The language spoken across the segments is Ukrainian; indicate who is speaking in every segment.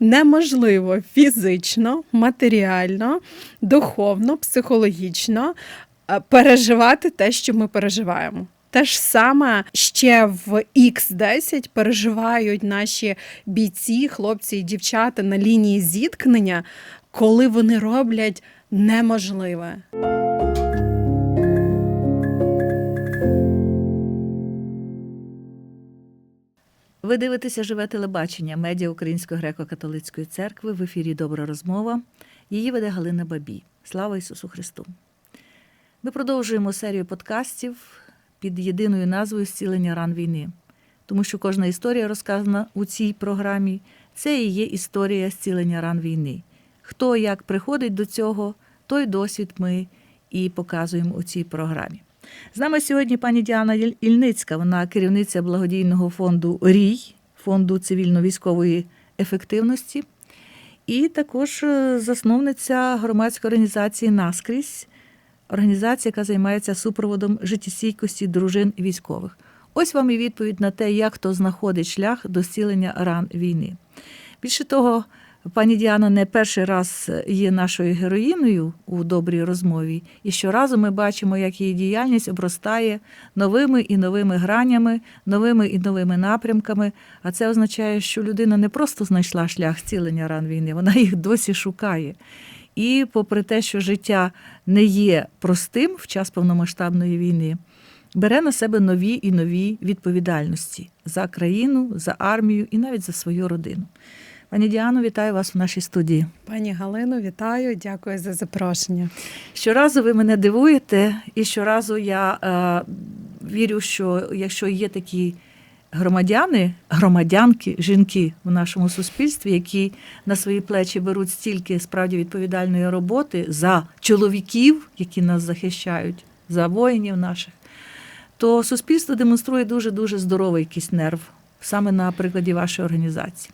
Speaker 1: неможливо фізично, матеріально, духовно, психологічно е, переживати те, що ми переживаємо. Те ж саме ще в X10 переживають наші бійці, хлопці і дівчата на лінії зіткнення, коли вони роблять неможливе.
Speaker 2: Ви дивитеся живе телебачення медіа Української греко-католицької церкви в ефірі Добра розмова. Її веде Галина Бабій. Слава Ісусу Христу! Ми продовжуємо серію подкастів під єдиною назвою Зцілення ран війни, тому що кожна історія, розказана у цій програмі, це і є історія зцілення ран війни. Хто як приходить до цього, той досвід ми і показуємо у цій програмі. З нами сьогодні пані Діана Ільницька, вона керівниця благодійного фонду Рій, фонду цивільно-військової ефективності, і також е, засновниця громадської організації Наскрізь, організація, яка займається супроводом життєстійкості дружин військових. Ось вам і відповідь на те, як хто знаходить шлях до зцілення ран війни. Більше того, пані Діана не перший раз є нашою героїною у добрій розмові, і щоразу ми бачимо, як її діяльність обростає новими і новими гранями, новими і новими напрямками. А це означає, що людина не просто знайшла шлях зцілення ран війни, вона їх досі шукає. І попри те, що життя не є простим в час повномасштабної війни, бере на себе нові і нові відповідальності за країну, за армію і навіть за свою родину. Пані Діано, вітаю вас в нашій студії.
Speaker 1: Пані Галино, вітаю, дякую за запрошення.
Speaker 2: Щоразу ви мене дивуєте, і щоразу я е, вірю, що якщо є такі громадяни, громадянки, жінки в нашому суспільстві, які на свої плечі беруть стільки справді відповідальної роботи за чоловіків, які нас захищають, за воїнів наших, то суспільство демонструє дуже дуже здоровий якийсь нерв саме на прикладі вашої організації.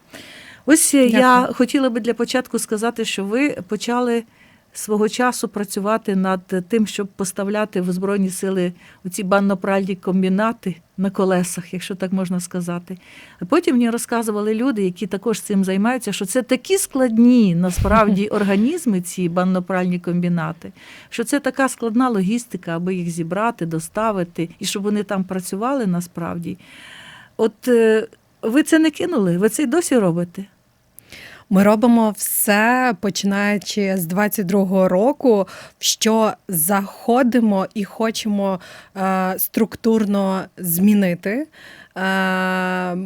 Speaker 2: Ось е, я хотіла би для початку сказати, що ви почали свого часу працювати над тим, щоб поставляти в Збройні сили оці банно-пральні комбінати на колесах, якщо так можна сказати. А потім мені розказували люди, які також цим займаються, що це такі складні насправді організми, ці банно-пральні комбінати, що це така складна логістика, аби їх зібрати, доставити, і щоб вони там працювали насправді. От е, ви це не кинули, ви це й досі робите.
Speaker 1: Ми робимо все починаючи з 22-го року, що заходимо і хочемо е, структурно змінити. Е,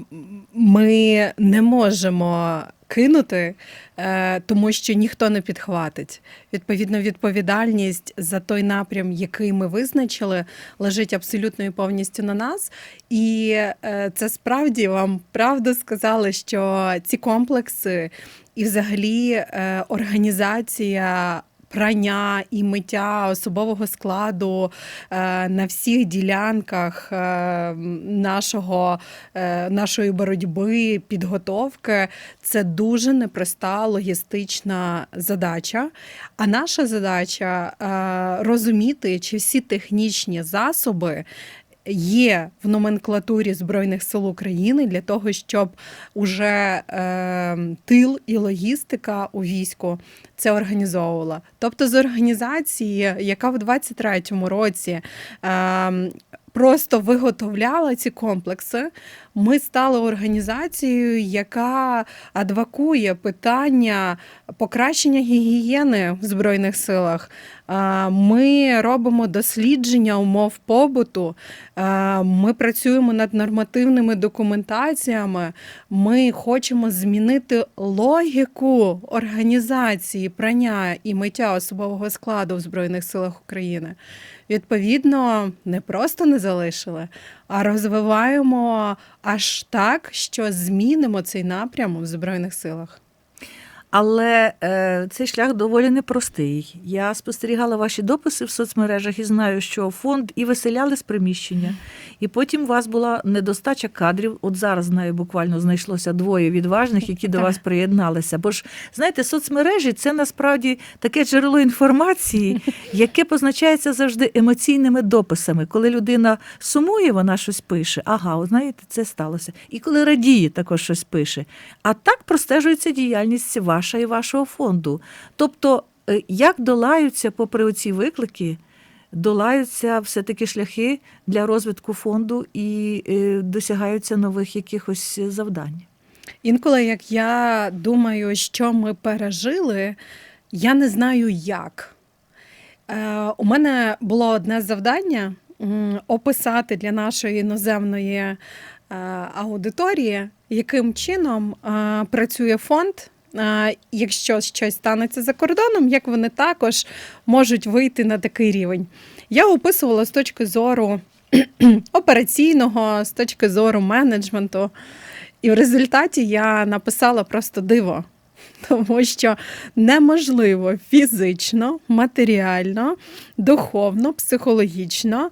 Speaker 1: ми не можемо кинути, е, тому що ніхто не підхватить. Відповідно, відповідальність за той напрям, який ми визначили, лежить абсолютно і повністю на нас. І е, це справді вам правду сказали, що ці комплекси і взагалі е, організація. Прання і миття особового складу е, на всіх ділянках е, нашого, е, нашої боротьби, підготовки це дуже непроста логістична задача. А наша задача розуміти, чи всі технічні засоби є в номенклатурі Збройних сил України для того, щоб уже е, тил і логістика у війську це організовувала. Тобто з організації, яка в 23-му році е, просто виготовляла ці комплекси, ми стали організацією, яка адвокує питання покращення гігієни в Збройних силах. Ми робимо дослідження умов побуту. Ми працюємо над нормативними документаціями. Ми хочемо змінити логіку організації прання і миття особового складу в Збройних силах України. Відповідно, не просто не залишили, а розвиваємо аж так, що змінимо цей напрям в Збройних силах.
Speaker 2: Але е, цей шлях доволі непростий. Я спостерігала ваші дописи в соцмережах і знаю, що фонд і виселяли з приміщення, і потім у вас була недостача кадрів. От зараз знаю, буквально знайшлося двоє відважних, які до вас приєдналися. Бо ж знаєте, соцмережі це насправді таке джерело інформації, яке позначається завжди емоційними дописами. Коли людина сумує, вона щось пише. Ага, от знаєте, це сталося. І коли радіє, також щось пише. А так простежується діяльність ваша і вашого фонду. Тобто, е, як долаються, попри оці виклики, долаються все-таки шляхи для розвитку фонду і е, досягаються нових якихось завдань.
Speaker 1: Інколи, як я думаю, що ми пережили, я не знаю як. Е, у мене було одне завдання описати для нашої іноземної аудиторії, яким чином працює фонд. Якщо щось станеться за кордоном, як вони також можуть вийти на такий рівень. Я описувала з точки зору операційного, з точки зору менеджменту. І в результаті я написала просто диво, тому що неможливо фізично, матеріально, духовно, психологічно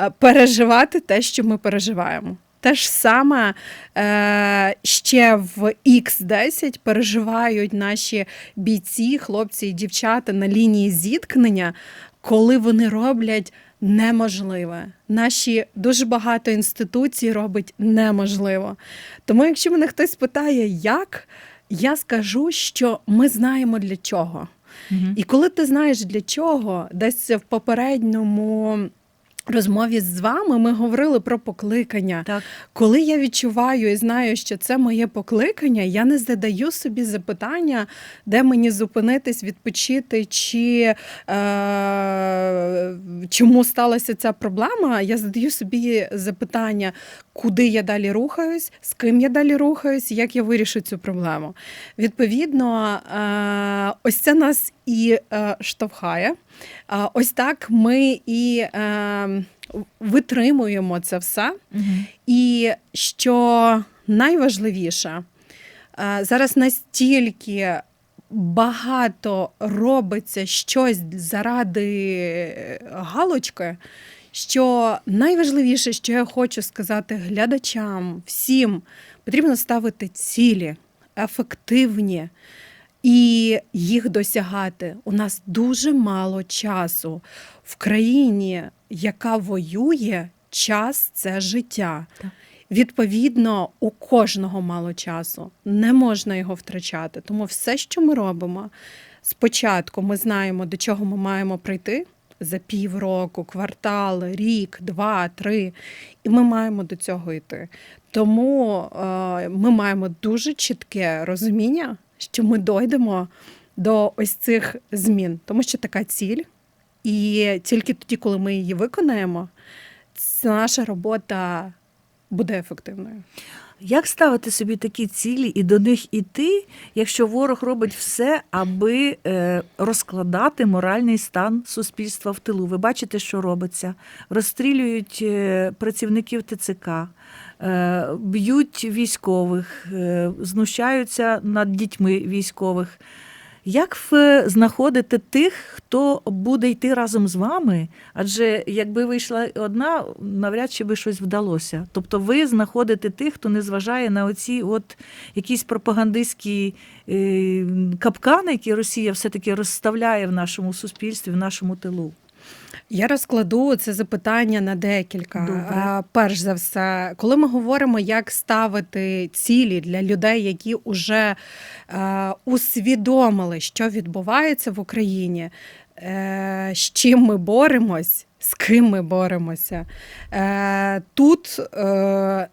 Speaker 1: е, переживати те, що ми переживаємо. Те ж саме е, ще в X10 переживають наші бійці, хлопці і дівчата на лінії зіткнення, коли вони роблять неможливе. Наші дуже багато інституцій робить неможливо. Тому, якщо мене хтось питає, як, я скажу, що ми знаємо для чого. І коли ти знаєш для чого, десь в попередньому розмові з вами ми говорили про покликання.
Speaker 2: Так.
Speaker 1: Коли я відчуваю і знаю, що це моє покликання, я не задаю собі запитання, де мені зупинитись, відпочити, чи е, чому сталася ця проблема. Я задаю собі запитання, куди я далі рухаюсь, з ким я далі рухаюсь, як я вирішу цю проблему. Відповідно, е, ось це нас і е, штовхає. Е, Ось так ми і витримуємо це все. І що найважливіше, зараз настільки багато робиться щось заради галочки, що найважливіше, що я хочу сказати глядачам, всім, потрібно ставити цілі, ефективні. І їх досягати. У нас дуже мало часу. В країні, яка воює, час це життя.
Speaker 2: Так.
Speaker 1: Відповідно, у кожного мало часу. Не можна його втрачати. Тому все, що ми робимо, спочатку ми знаємо, до чого ми маємо прийти за півроку, квартал, рік, два, три. І ми маємо до цього йти. Тому е, ми маємо дуже чітке розуміння, що ми дойдемо до ось цих змін, тому що така ціль, і тільки тоді, коли ми її виконаємо, наша робота буде ефективною.
Speaker 2: Як ставити собі такі цілі і до них іти, якщо ворог робить все, аби е, розкладати моральний стан суспільства в тилу? Ви бачите, що робиться? Розстрілюють е, працівників ТЦК, е, б'ють військових, знущаються над дітьми військових. Як ви знаходити тих, хто буде йти разом з вами? Адже якби вийшла одна, навряд чи би щось вдалося. Тобто ви знаходите тих, хто не зважає на оці от якісь пропагандистські е, капкани, які Росія все-таки розставляє в нашому суспільстві, в нашому тилу.
Speaker 1: Я розкладу це запитання на декілька.
Speaker 2: Добре.
Speaker 1: Перш за все, коли ми говоримо, як ставити цілі для людей, які вже е, усвідомили, що відбувається в Україні, е, з чим ми боремось. З ким ми боремося? Е, Тут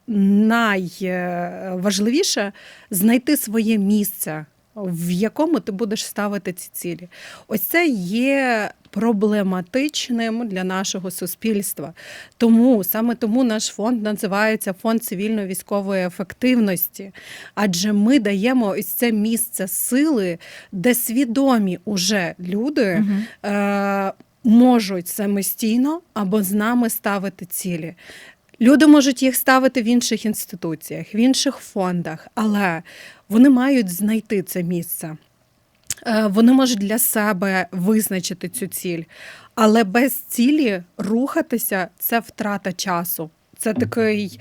Speaker 1: найважливіше знайти своє місце, в якому ти будеш ставити ці цілі. Ось це є проблематичним для нашого суспільства. Тому саме тому наш фонд називається Фонд цивільно-військової ефективності. Адже ми даємо ось це місце сили, де свідомі уже люди. Е- Можуть самостійно або з нами ставити цілі. Люди можуть їх ставити в інших інституціях, в інших фондах, але вони мають знайти це місце. Е, Вони можуть для себе визначити цю ціль, але без цілі рухатися це втрата часу. Це такий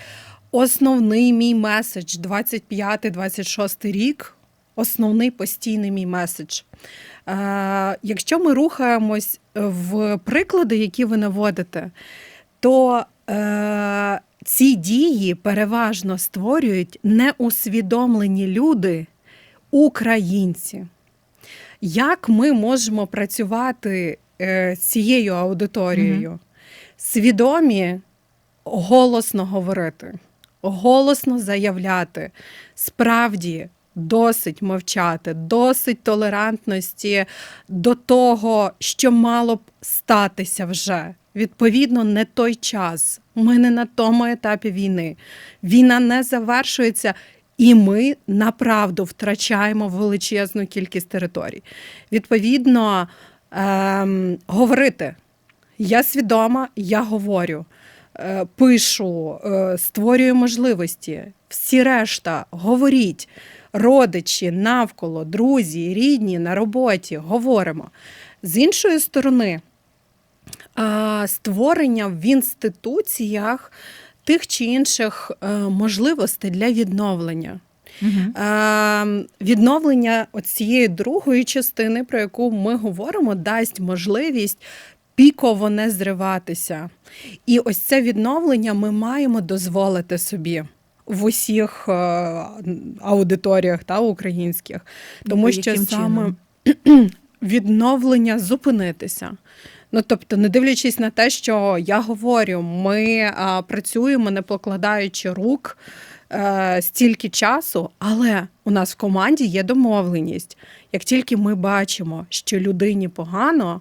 Speaker 1: основний мій меседж 25-26 рік. Основний постійний мій меседж. Е, якщо ми рухаємось в приклади, які ви наводите, то е, ці дії переважно створюють неусвідомлені люди, українці. Як ми можемо працювати е, з цією аудиторією? Свідомі голосно говорити, голосно заявляти, справді досить мовчати, досить толерантності до того, що мало б статися вже. Відповідно, не той час. Ми не на тому етапі війни. Війна не завершується, і ми направду втрачаємо величезну кількість територій. Відповідно, ем, говорити. Я свідома, я говорю, е, пишу, е, створюю можливості. Всі решта, говоріть, родичі, навколо, друзі, рідні на роботі, говоримо. З іншої сторони, створення в інституціях тих чи інших е, можливостей для відновлення.
Speaker 2: Угу.
Speaker 1: Відновлення цієї другої частини, про яку ми говоримо, дасть можливість піково не зриватися. І ось це відновлення ми маємо дозволити собі. В усіх е, аудиторіях та українських, тому що саме
Speaker 2: чином?
Speaker 1: відновлення зупинитися. Ну тобто, не дивлячись на те, що я говорю, ми а, працюємо, не покладаючи рук а, стільки часу, але у нас в команді є домовленість. Як тільки ми бачимо, що людині погано,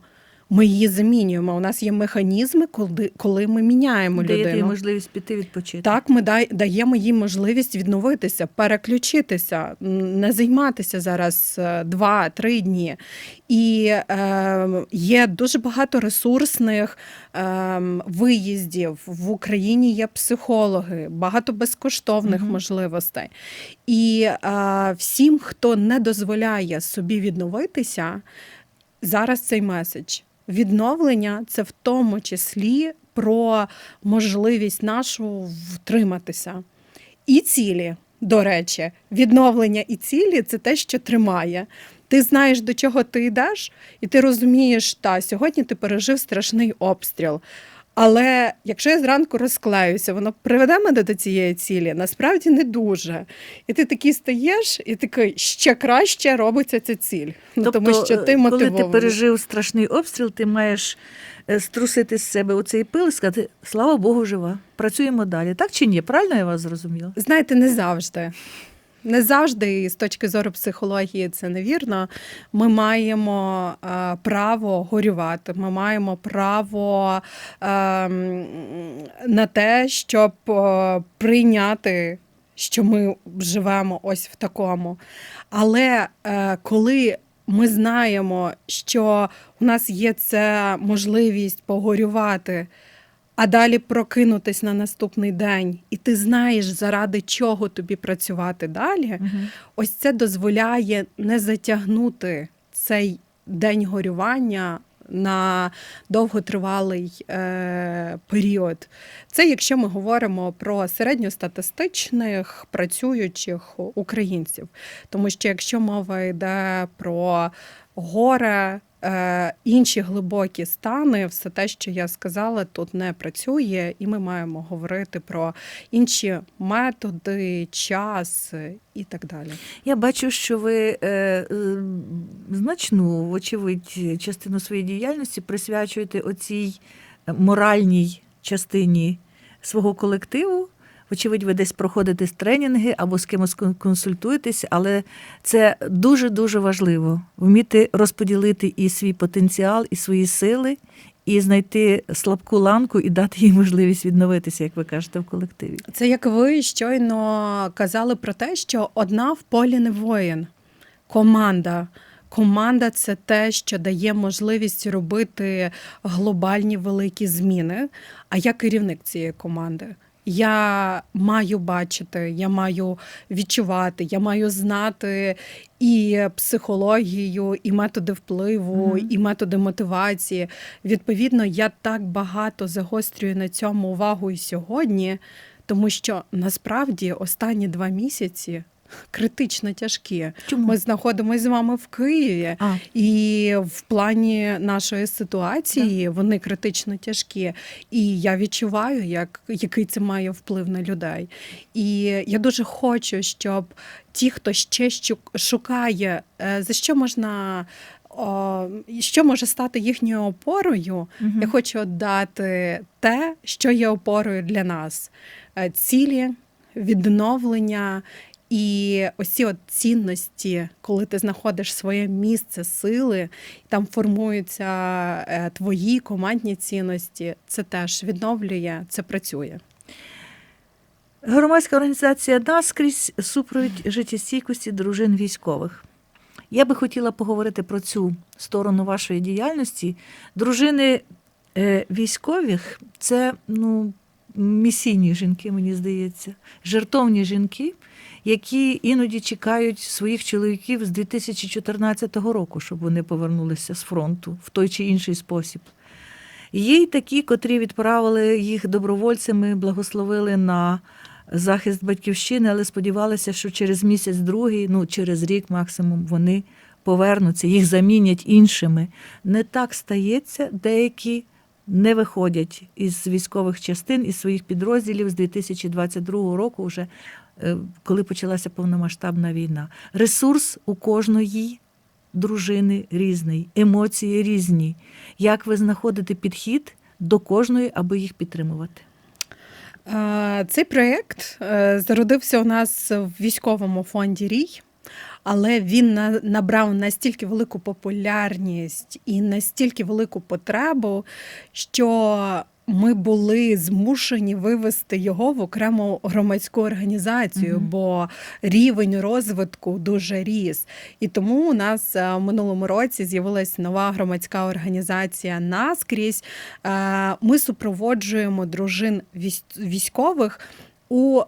Speaker 1: ми її замінюємо. У нас є механізми, коли, коли ми міняємо
Speaker 2: Даєте їй
Speaker 1: людину.
Speaker 2: можливість піти відпочити.
Speaker 1: Так, ми дай- даємо їй можливість відновитися, переключитися, не займатися зараз е, два-три дні. І е, є дуже багато ресурсних е, виїздів. В Україні є психологи, багато безкоштовних
Speaker 2: Мгм.
Speaker 1: можливостей. І е, всім, хто не дозволяє собі відновитися, зараз цей меседж. Відновлення це в тому числі про можливість нашу втриматися. І цілі, до речі, відновлення і цілі це те, що тримає. Ти знаєш, до чого ти йдеш, і ти розумієш, та сьогодні ти пережив страшний обстріл. Але якщо я зранку розклеюся, воно приведе мене до цієї цілі, насправді не дуже. І ти такий стаєш, і такий ще краще робиться ця ціль. Ну, тому що
Speaker 2: е,
Speaker 1: ти
Speaker 2: коли ти пережив страшний обстріл, ти маєш е, струсити з себе оцей пил і сказати, слава Богу, жива. Працюємо далі. Так чи ні? Правильно я вас зрозуміла?
Speaker 1: Знаєте, не завжди. Не завжди, з точки зору психології, це невірно. Ми маємо е, право горювати, ми маємо право е, на те, щоб е, прийняти, що ми живемо ось в такому. Але е, коли ми знаємо, що у нас є ця можливість погорювати, а далі прокинутись на наступний день, і ти знаєш, заради чого тобі працювати далі, ось це дозволяє не затягнути цей день горювання на довготривалий е, період. Це якщо ми говоримо про середньостатистичних працюючих українців. Тому що якщо мова йде про горе, е, інші глибокі стани, все те, що я сказала, тут не працює, і ми маємо говорити про інші методи, час і так далі.
Speaker 2: Я бачу, що ви е, е, значну, вочевидь, частину своєї діяльності присвячуєте оцій моральній частині свого колективу. Вочевидь, ви десь проходите тренінги або з кимось консультуєтесь, але це дуже-дуже важливо вміти розподілити і свій потенціал, і свої сили, і знайти слабку ланку і дати їй можливість відновитися, як ви кажете, в колективі.
Speaker 1: Це як ви щойно казали про те, що одна в полі не воїн. Команда. Команда це те, що дає можливість робити глобальні великі зміни. А я керівник цієї команди. Я маю бачити, я маю відчувати, я маю знати і психологію, і методи впливу,
Speaker 2: Мгм.
Speaker 1: і методи мотивації. Відповідно, я так багато загострюю на цьому увагу і сьогодні, тому що насправді останні два місяці критично тяжкі.
Speaker 2: Чому?
Speaker 1: Ми знаходимося з вами в Києві.
Speaker 2: А,
Speaker 1: І в плані нашої ситуації вони критично тяжкі. І я відчуваю, як, який це має вплив на людей. І я дуже хочу, щоб ті, хто ще шукає, е, за що можна. О, що може стати їхньою опорою?
Speaker 2: мгм.
Speaker 1: Я хочу дати те, що є опорою для нас: Е, цілі, відновлення і ось ці от цінності, коли ти знаходиш своє місце сили, там формуються е, твої командні цінності. Це теж відновлює, це працює.
Speaker 2: Громадська організація наскрізь супровід життєстійкості дружин військових. Я би хотіла поговорити про цю сторону вашої діяльності. Дружини е, військових це ну, місійні жінки, мені здається, жертовні жінки, які іноді чекають своїх чоловіків з 2014 року, щоб вони повернулися з фронту в той чи інший спосіб. Є й такі, котрі відправили їх добровольцями, благословили на захист батьківщини, але сподівалися, що через місяць-другий, ну через рік максимум, вони повернуться, їх замінять іншими. Не так стається, деякі не виходять із військових частин, із своїх підрозділів з 2022 року, вже е, коли почалася повномасштабна війна. Ресурс у кожної дружини різний, емоції різні. Як ви знаходите підхід до кожної, аби їх підтримувати?
Speaker 1: Е, Цей проєкт е, зародився у нас в військовому фонді Рій, але він на- набрав настільки велику популярність і настільки велику потребу, що ми були змушені вивести його в окрему громадську організацію,
Speaker 2: Мгм.
Speaker 1: бо рівень розвитку дуже ріс. І тому у нас е, в минулому році з'явилась нова громадська організація Наскрізь. Е, Ми супроводжуємо дружин військ- військових. У е,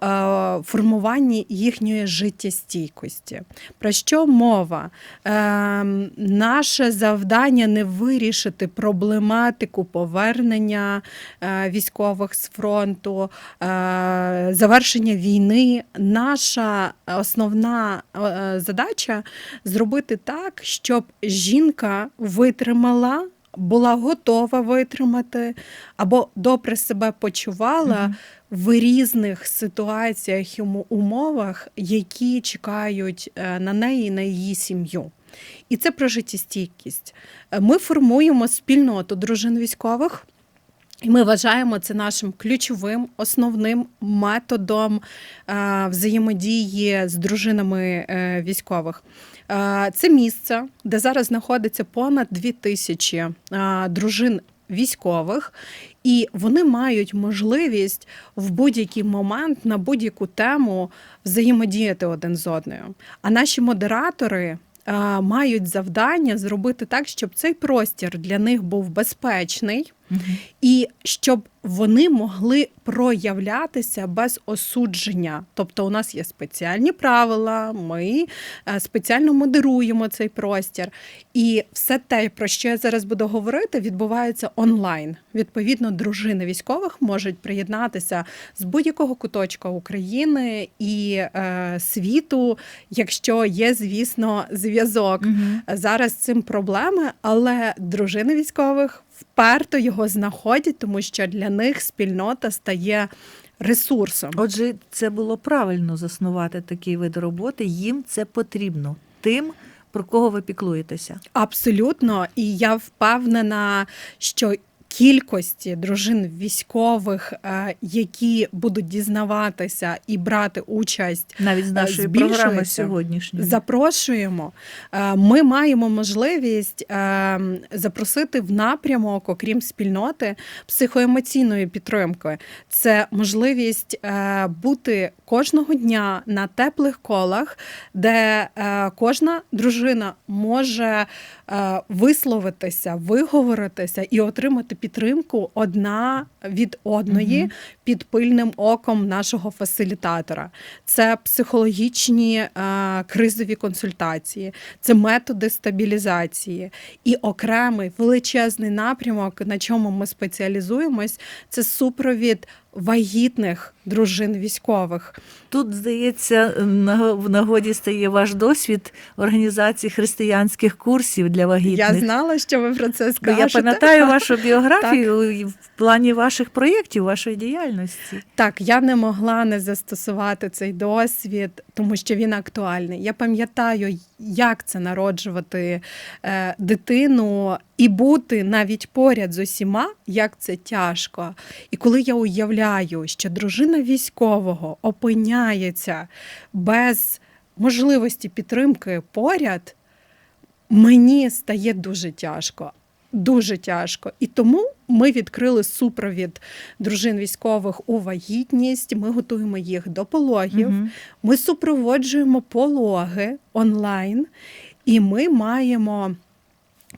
Speaker 1: формуванні їхньої життєстійкості. Про що мова? Е, наше завдання не вирішити проблематику повернення е, військових з фронту, е, завершення війни. Наша основна задача зробити так, щоб жінка витримала. Була готова витримати або добре себе почувала
Speaker 2: Мгм.
Speaker 1: В різних ситуаціях і умовах, які чекають е, на неї і на її сім'ю. І це про життєстійкість. Е, Ми формуємо спільноту дружин військових. І ми вважаємо це нашим ключовим основним методом е, взаємодії з дружинами військових. Це місце, де зараз знаходиться понад дві тисячі дружин військових, і вони мають можливість в будь-який момент на будь-яку тему взаємодіяти один з одною. А наші модератори. е, Мають завдання зробити так, щоб цей простір для них був безпечний,
Speaker 2: Мгм.
Speaker 1: і щоб вони могли проявлятися без осудження. Тобто, у нас є спеціальні правила, ми е, спеціально модеруємо цей простір. І все те, про що я зараз буду говорити, відбувається онлайн. Відповідно, дружини військових можуть приєднатися з будь-якого куточка України і е, світу, якщо є, звісно, зв'язок.
Speaker 2: Мгм.
Speaker 1: Зараз з цим проблеми, але дружини військових вперто його знаходять, тому що для них спільнота стає ресурсом.
Speaker 2: Отже, це було правильно заснувати такий вид роботи. Їм це потрібно. Тим, про кого ви піклуєтеся.
Speaker 1: Абсолютно, і я впевнена, що кількості дружин військових, е, які будуть дізнаватися і брати участь
Speaker 2: Навіть з
Speaker 1: Е,
Speaker 2: нашої програми сьогоднішньої.
Speaker 1: Запрошуємо. Е, Ми маємо можливість е, запросити в напрямок, окрім спільноти, психоемоційної підтримки. Це можливість е, бути кожного дня на теплих колах, де е, кожна дружина може е, висловитися, виговоритися і отримати підтримку одна від одної
Speaker 2: Мгм.
Speaker 1: під пильним оком нашого фасилітатора. Це психологічні е, кризові консультації, це методи стабілізації і окремий величезний напрямок, на чому ми спеціалізуємось, це супровід вагітних дружин військових.
Speaker 2: Тут, здається, в нагоді стає ваш досвід організації християнських курсів для вагітних.
Speaker 1: Я знала, що ви про це скажете.
Speaker 2: я пам'ятаю вашу біографію в плані ваших проєктів, вашої діяльності.
Speaker 1: Так, я не могла не застосувати цей досвід, тому що він актуальний. Я пам'ятаю, як це народжувати е, дитину і бути навіть поряд з усіма, як це тяжко. І коли я уявляю, що дружина військового опиняється без можливості підтримки поряд, мені стає дуже тяжко. Дуже тяжко. І тому ми відкрили супровід дружин військових у вагітність. Ми готуємо їх до пологів.
Speaker 2: Мгм.
Speaker 1: Ми супроводжуємо пологи онлайн, і ми маємо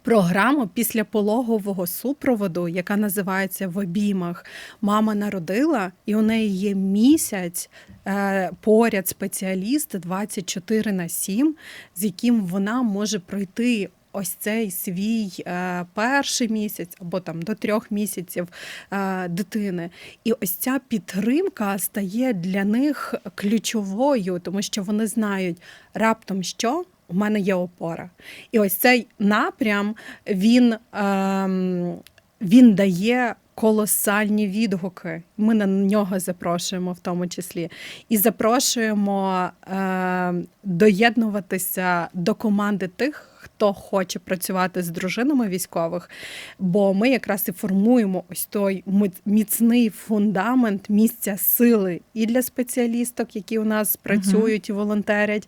Speaker 1: програму післяпологового супроводу, яка називається в обіймах. Мама народила, і у неї є місяць е, поряд спеціаліст 24 на 7, з яким вона може пройти. Ось цей свій е, перший місяць або там до трьох місяців е, дитини. І ось ця підтримка стає для них ключовою, тому що вони знають раптом що. У мене є опора. І ось цей напрям він, ем, він дає колосальні відгуки. Ми на нього запрошуємо в тому числі. І запрошуємо ем, доєднуватися до команди тих, хто хоче працювати з дружинами військових. Бо ми якраз і формуємо ось той міцний фундамент місця сили і для спеціалісток, які у нас працюють і волонтерять,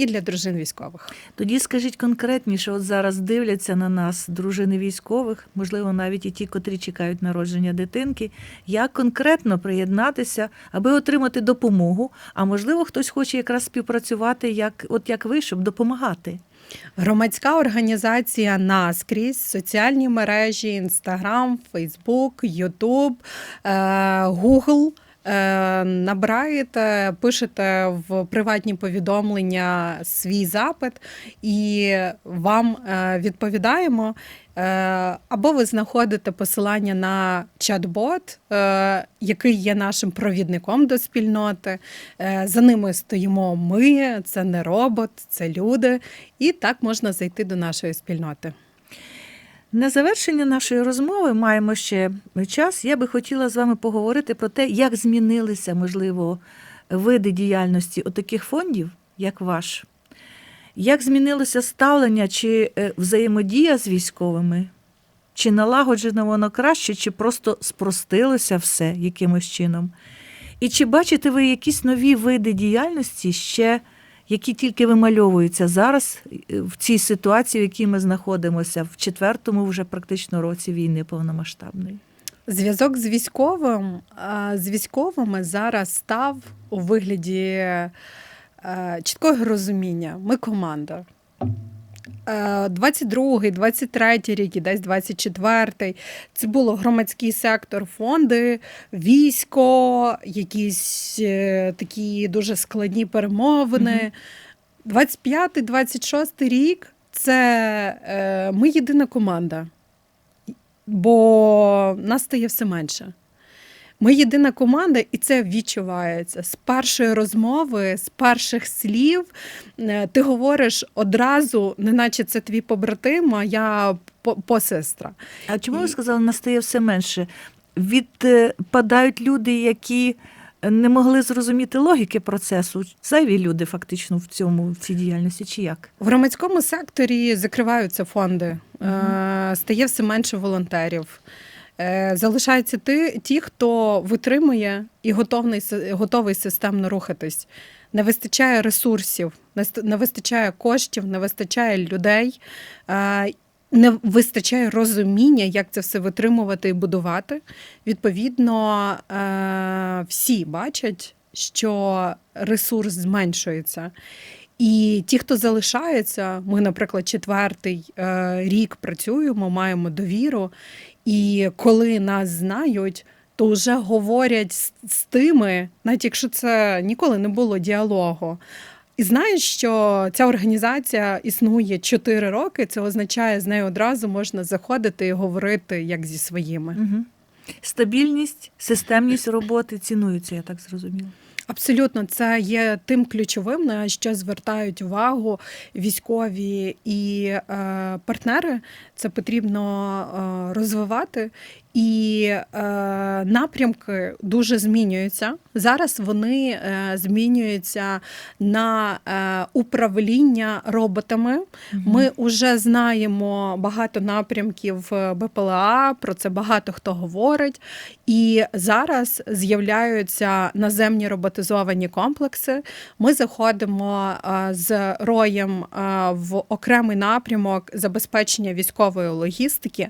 Speaker 1: і для дружин військових.
Speaker 2: Тоді скажіть конкретніше, от зараз дивляться на нас дружини військових, можливо, навіть і ті, котрі чекають народження дитинки, як конкретно приєднатися, аби отримати допомогу. А можливо, хтось хоче якраз співпрацювати, як от як ви, щоб допомагати.
Speaker 1: Громадська організація наскрізь, соціальні мережі, Інстаграм, Фейсбук, Ютуб, Гугл. Е, Набираєте, пишете в приватні повідомлення свій запит, і вам е, відповідаємо. Е, Або ви знаходите посилання на чат-бот, е, який є нашим провідником до спільноти. Е, За ними стоїмо ми, це не робот, це люди. І так можна зайти до нашої спільноти.
Speaker 2: На завершення нашої розмови маємо ще час. Я би хотіла з вами поговорити про те, як змінилися, можливо, види діяльності отаких фондів, як ваш. Як змінилося ставлення чи е, взаємодія з військовими? Чи налагоджено воно краще, чи просто спростилося все якимось чином? І чи бачите ви якісь нові види діяльності ще, які тільки вимальовуються зараз е, в цій ситуації, в якій ми знаходимося, в четвертому вже практично році війни повномасштабної?
Speaker 1: Зв'язок з військовим з військовими зараз став у вигляді чіткого розуміння. Ми команда. Е, 22-й, 23-й рік і десь 24-й. Це було громадський сектор, фонди, військо, якісь е, такі дуже складні перемовини. 25-й, 26-й рік це е, ми єдина команда бо нас стає все менше. Ми єдина команда, і це відчувається з першої розмови, з перших слів. е, Ти говориш одразу, неначе це твій побратим, а я по- посестра.
Speaker 2: А чому ви
Speaker 1: І-
Speaker 2: сказали, настає все менше? Відпадають люди, які не могли зрозуміти логіки процесу. Зайві люди фактично в цьому в цій діяльності, чи як?
Speaker 1: В громадському секторі закриваються фонди, е, стає все менше волонтерів. Е, Залишаються ті, хто витримує і готовний, готовий системно рухатись. Не вистачає ресурсів, не вистачає коштів, не вистачає людей, е, не вистачає розуміння, як це все витримувати і будувати. Відповідно, е, всі бачать, що ресурс зменшується. І ті, хто залишається, ми, наприклад, четвертий рік працюємо, маємо довіру. І коли нас знають, то вже говорять з, з тими, навіть якщо це ніколи не було діалогу. І знаєш, що ця організація існує 4 роки, це означає, з нею одразу можна заходити і говорити як зі своїми.
Speaker 2: Угу. Стабільність, системність роботи цінуються, я так зрозуміла.
Speaker 1: Абсолютно, це є тим ключовим, на що звертають увагу військові і е, партнери. Це потрібно е, розвивати. І е, напрямки дуже змінюються. Зараз вони е, змінюються на е, управління роботами. Ми вже знаємо багато напрямків е, БПЛА, про це багато хто говорить. І зараз з'являються наземні роботизовані комплекси. Ми заходимо е, з роєм е, в окремий напрямок забезпечення військової логістики.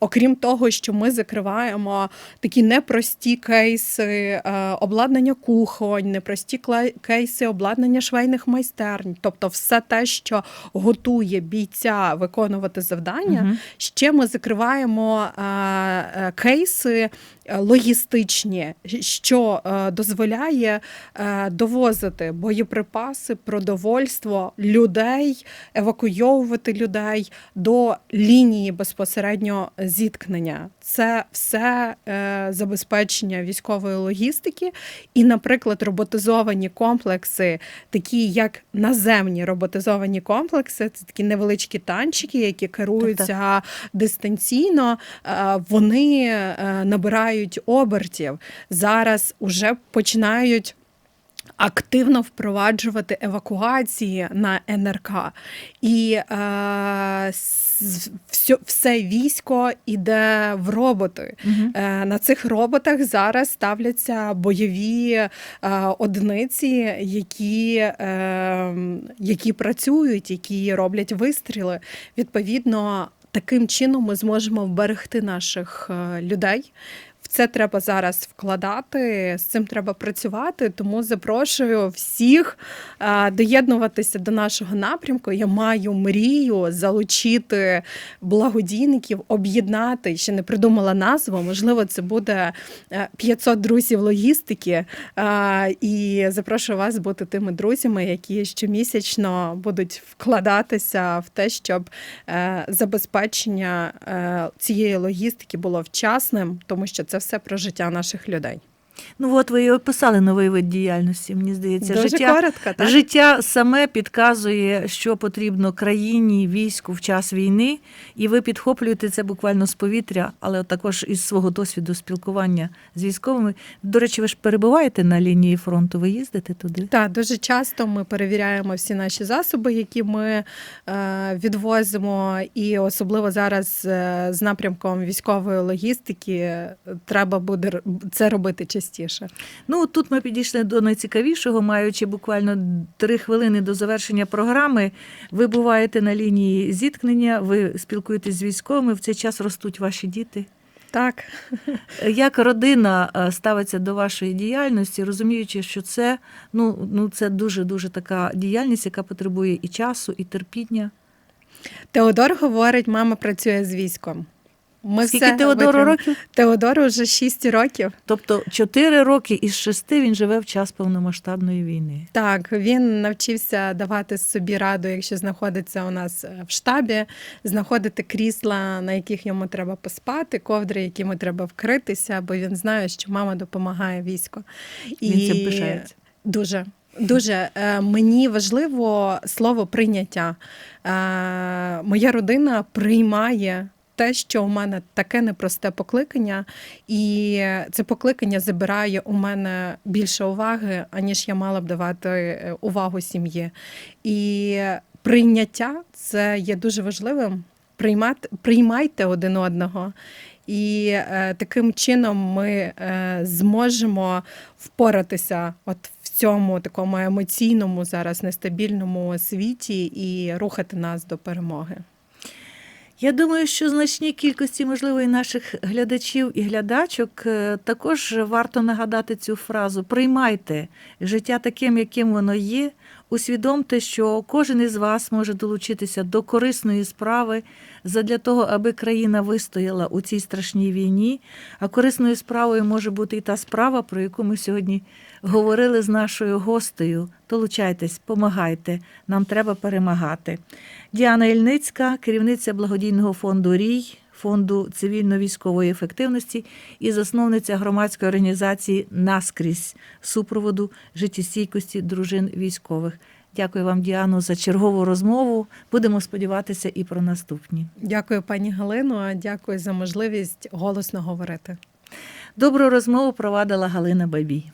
Speaker 1: Окрім того, що ми закриваємо такі непрості кейси е, обладнання кухонь, непрості кейси обладнання швейних майстерень, тобто все те, що готує бійця виконувати завдання.
Speaker 2: Мгм.
Speaker 1: Ще ми закриваємо е, е, кейси логістичні, що дозволяє довозити боєприпаси, продовольство людей, евакуйовувати людей до лінії безпосередньо зіткнення. Це все е, забезпечення військової логістики, і, наприклад, роботизовані комплекси, такі як наземні роботизовані комплекси, це такі невеличкі танчики, які керуються дистанційно, е, вони е, набирають обертів. Зараз уже починають. Активно впроваджувати евакуації на НРК, і е, все, все військо іде в роботи. Е, На цих роботах зараз ставляться бойові е, одиниці, які, е, які працюють, які роблять вистріли. Відповідно, таким чином ми зможемо вберегти наших е, людей. Це треба зараз вкладати, з цим треба працювати. Тому запрошую всіх е, доєднуватися до нашого напрямку. Я маю мрію залучити благодійників, об'єднати. Ще не придумала назву. Можливо, це буде е, 500 друзів логістики. Е, І запрошую вас бути тими друзями, які щомісячно будуть вкладатися в те, щоб е, забезпечення е, цієї логістики було вчасним, тому що це все про життя наших людей.
Speaker 2: Ну от ви і описали новий вид діяльності. Мені здається,
Speaker 1: Дуже
Speaker 2: життя
Speaker 1: коротко, так?
Speaker 2: Життя саме підказує, що потрібно країні, війську в час війни, і ви підхоплюєте це буквально з повітря, але також із свого досвіду спілкування з військовими. До речі, ви ж перебуваєте на лінії фронту, ви їздите туди?
Speaker 1: Так, дуже часто ми перевіряємо всі наші засоби, які ми е, відвозимо, і особливо зараз е, з напрямком військової логістики треба буде це робити частіше.
Speaker 2: Ну тут ми підійшли до найцікавішого, маючи буквально три хвилини до завершення програми. Ви буваєте на лінії зіткнення, ви спілкуєтесь з військовими. В цей час ростуть ваші діти.
Speaker 1: Так,
Speaker 2: Як родина е, ставиться до вашої діяльності, розуміючи, що це ну, ну це дуже дуже така діяльність, яка потребує і часу, і терпіння.
Speaker 1: Теодор говорить, мама працює з військом. Ми
Speaker 2: Скільки
Speaker 1: все
Speaker 2: Теодору
Speaker 1: витримали.
Speaker 2: років?
Speaker 1: Теодору вже 6 років.
Speaker 2: Тобто 4 роки із 6 він живе в час повномасштабної війни.
Speaker 1: Так, він навчився давати собі раду, якщо знаходиться у нас е, в штабі, знаходити крісла, на яких йому треба поспати, ковдри, якими треба вкритися, бо він знає, що мама допомагає війську.
Speaker 2: Він цим пишається.
Speaker 1: Дуже. Дуже Е, мені важливо слово прийняття. Е, Моя родина приймає те, що у мене таке непросте покликання, і це покликання забирає у мене більше уваги, аніж я мала б давати е, увагу сім'ї. І прийняття це є дуже важливим. Приймати, приймайте один одного. І е, таким чином ми е, зможемо впоратися от в цьому такому емоційному зараз нестабільному світі і рухати нас до перемоги.
Speaker 2: Я думаю, що значній кількості, можливо, і наших глядачів і глядачок е, також варто нагадати цю фразу: приймайте життя таким, яким воно є, Усвідомте, що кожен із вас може долучитися до корисної справи задля того, аби країна вистояла у цій страшній війні. А корисною справою може бути і та справа, про яку ми сьогодні говорили з нашою гостею. Долучайтесь, помагайте, нам треба перемагати. Діана Ільницька, керівниця благодійного фонду Рій, фонду цивільно-військової ефективності і засновниця громадської організації Наскрізь супроводу життєстійкості дружин військових. Дякую вам, Діану, за чергову розмову. Будемо сподіватися і про наступні.
Speaker 1: Дякую, пані Галино. Дякую за можливість голосно говорити.
Speaker 2: Добру розмову провадила Галина Бабій.